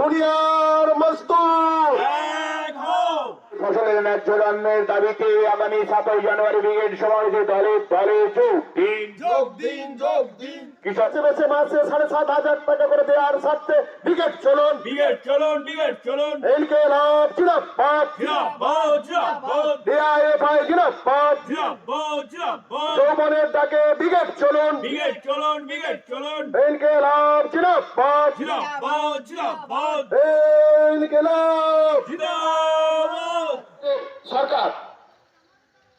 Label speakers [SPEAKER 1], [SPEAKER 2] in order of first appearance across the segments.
[SPEAKER 1] দুনিয়ার মজদুর ফসলের ন্যায্য দামের দাবিতে আগামী সাতই জানুয়ারি ব্রিগেড সমাবেশে দলে দলে যোগ দিন
[SPEAKER 2] যোগ দিন যোগ দিন।
[SPEAKER 1] কৃষক বেছে মাসে সাড়ে সাত হাজার টাকা করে দেওয়ার স্বার্থে ব্রিগেড চলুন।
[SPEAKER 2] বিগেট চলুন বিগেট চলুন।
[SPEAKER 1] এলকে লাভ ডিআইএফআই
[SPEAKER 2] জিরাবাদ
[SPEAKER 1] যৌবনের ডাকে ব্রিগেড চলুন
[SPEAKER 2] বিগেট চলুন বিগেট চলুন
[SPEAKER 1] জিরাপাত
[SPEAKER 2] জিরাবাদ জিরাবাদ
[SPEAKER 1] এলকে লাভ
[SPEAKER 2] জিন্দাবাদ
[SPEAKER 3] সরকার,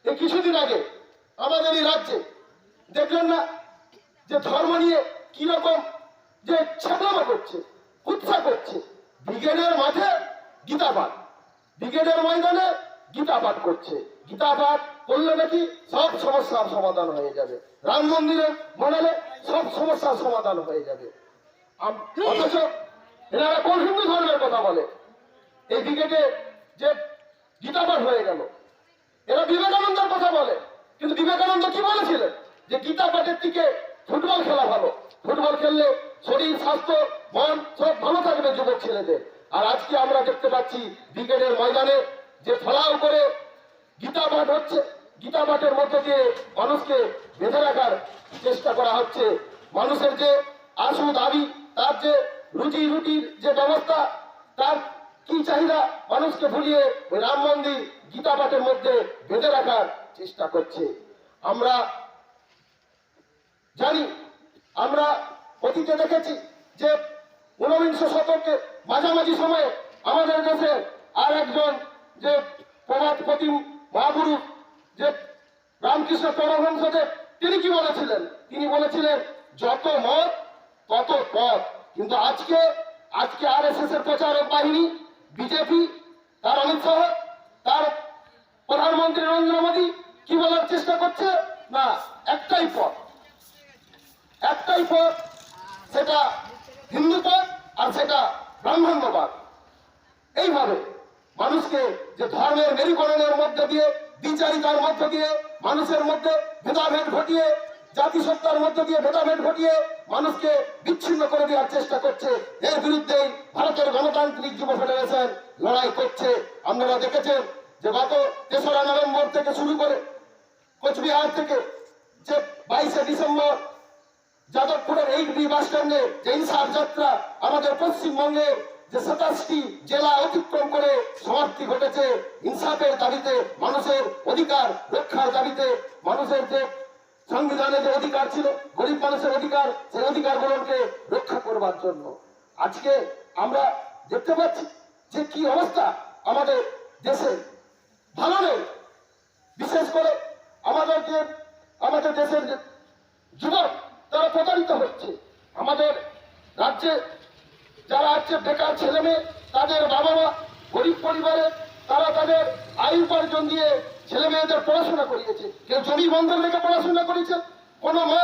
[SPEAKER 3] এই কিছুদিন আগে আমাদের এই রাজ্যে দেখলেন না যে ধর্ম নিয়ে কীরকম যে ছাপলামা করছে উৎসাহ করছে। ব্রিগেডের মাঠে পাঠ ব্রিগেডের ময়দানে গীতা পাঠ করছে। গীতা পাঠ করলে নাকি সব সমস্যার সমাধান হয়ে যাবে। রাম মন্দিরে বানালে সব সমস্যার সমাধান হয়ে যাবে। অথচ এনারা কোন হিন্দু ধর্মের কথা বলে? এই ক্রিকেটে যে গীতাপাঠ হয়ে গেল। এরা বিবেকানন্দের কথা বলে। কিন্তু বিবেকানন্দ কি বলেছিলেন? যে গীতা পাঠের থেকে ফুটবল খেলা ভালো। ফুটবল খেললে শরীর, স্বাস্থ্য, মন সব ভালো থাকবে যুবক ছেলেদের। আর আজকে আমরা দেখতে পাচ্ছি ক্রিকেটের ময়দানে যে ফলাও করে গীতা পাঠ হচ্ছে, গীতা পাঠের মধ্যে দিয়ে মানুষকে বেঁধে রাখার চেষ্টা করা হচ্ছে। মানুষের যে আশু দাবি, তার যে রুজি রুটির যে ব্যবস্থা, তার কি চাহিদা, মানুষকে ভুলিয়ে ওই রাম মন্দির গীতা পাঠের মধ্যে বেঁধে রাখার চেষ্টা করছে। আমরা জানি, আমরা অতীতে দেখেছি যে ঊনবিংশ শতকে মাঝামাঝি সময়ে আমাদের দেশে আর একজন যে প্রভাত প্রতিম মহাপুরুষ, যে রামকৃষ্ণ পরমহংসদেব, তিনি কি বলেছিলেন? তিনি বলেছিলেন, যত মত, তত পথ কিন্তু আজকে আজকে আর এস এস এর প্রচারক বাহিনী, বিজেপি, তার অমিত শাহ, তার প্রধানমন্ত্রী নরেন্দ্র মোদী, কি বলার চেষ্টা করছে? না, একটাই পথ একটাই পথ সেটা হিন্দু পথ আর সেটা ব্রাহ্মণ্যবাদ এইভাবে মানুষকে যে ধর্মের মেরুকরণের মধ্যে দিয়ে বিচারিতার মধ্যে দিয়ে, মানুষের মধ্যে ভেদাভেদ ঘটিয়ে, জাতিসত্তার মধ্যে দিয়ে ভেদাভেদ ঘটিয়ে মানুষকে বিচ্ছিন্ন করে দেওয়ার চেষ্টা করছে, এর বিরুদ্ধেই ভারতের গণতান্ত্রিক যুব ফেডারেশন লড়াই করছে। আপনারা দেখেছেন যে গত তেসরা নভেম্বর থেকে শুরু করে কোচবিহার থেকে যে বাইশে ডিসেম্বর যাদবপুরের এই বি বাস স্ট্যান্ডে যে ইনসাফ যাত্রা আমাদের পশ্চিমবঙ্গের যে সাতাশটি জেলা অতিক্রম করে সমাপ্তি ঘটেছে, ইনসাফের দাবিতে, মানুষের অধিকার রক্ষার দাবিতে, মানুষের যে সংবিধানে যে অধিকার ছিল, গরিব মানুষের অধিকার, সেই অধিকারগুলোকে রক্ষা করবার জন্য। আজকে আমরা দেখতে পাচ্ছি যে কি অবস্থা আমাদের দেশে। ভালো নেই। বিশেষ করে আমাদের যে, আমাদের দেশের যুবক, তারা প্রতারিত হচ্ছে। আমাদের রাজ্যে যারা আছে বেকার ছেলে মেয়ে, তাদের বাবা মা গরিব পরিবারে তারা তাদের আয় উপার্জন দিয়ে ছেলে মেয়েদের পড়াশোনা করিয়েছে। কেউ জমি বন্ধক রেখে পড়াশোনা করেছে, কোনো মা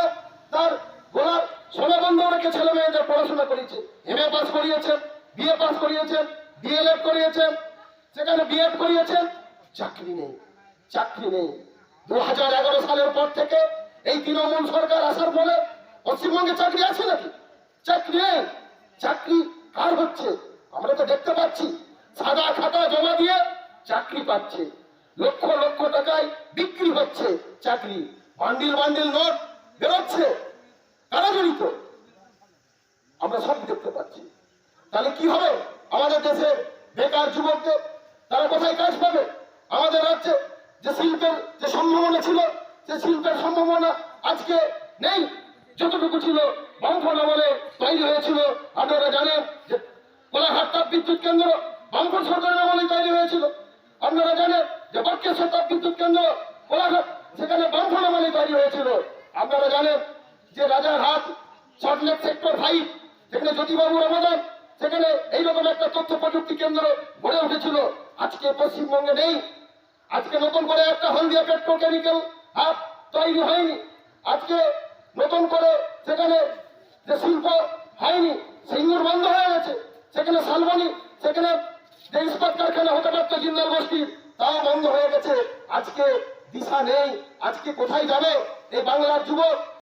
[SPEAKER 3] তার গোলার সোনা বন্ধক রেখে ছেলে মেয়েদের পড়াশোনা করিয়েছে এম এ পাস করিয়েছেন বিএ পাস করিয়েছেন ডিএলএড করিয়েছেন সেখানে বিএড করিয়েছেন চাকরি নেই চাকরি নেই। দু হাজার এগারো সালের পর থেকে এই তৃণমূল সরকার আসার ফলে পশ্চিমবঙ্গে চাকরি আছে নাকি? চাকরি নেই। চাকরি কার হচ্ছে? আমরা তো দেখতে পাচ্ছি। সাদা খাতা জমা দিয়ে চাকরি পাচ্ছে। লক্ষ লক্ষ টাকায় বিক্রি হচ্ছে চাকরি। বান্ডিল বান্ডিল নোট বেরোচ্ছে। কারা জড়িত? আমরা সব দেখতে পাচ্ছি। তাহলে কি হবে? আমাদের দেশে বেকার যুবকদের, তারা কোথায় কাজ পাবে? আমাদের রাজ্যে যে শিল্পের যে সম্ভাবনা ছিল, সে শিল্পের সম্ভাবনা আজকে নেই। যতটুকু ছিল বামফল আমলে তৈরি হয়েছিল। আপনারা জানেন যে কোলাঘাট তাপ বিদ্যুৎ কেন্দ্র বামফল সরকারের আমলে তৈরি হয়েছিল। আপনারা জানেন যে বক্রেশ্বর তাপ বিদ্যুৎ কেন্দ্র কোলাঘাট, সেখানে বামফল আমলে তৈরি হয়েছিল। আপনারা জানেন যে রাজার রাজারহাট সল্টলেক সেক্টর ফাইভ, যেখানে জ্যোতিবাবুর অবদান, সেখানে এইরকম একটা তথ্য প্রযুক্তি কেন্দ্র গড়ে উঠেছিল। আজকে পশ্চিমবঙ্গে নেই। আজকে নতুন করে একটা হলদিয়া পেট্রোকেমিক্যাল হাব তৈরি হয়নি। আজকে নতুন করে যেখানে যে শিল্প হয়নি সিঙ্গুর বন্ধ হয়ে গেছে। সেখানে শালবনি, সেখানে যে ইস্পাত কারখানা হতে পারতো জিন্দাল গোষ্ঠীর, তাও বন্ধ হয়ে গেছে। আজকে দিশা নেই। আজকে কোথায় যাবে? এই বাংলার যুবক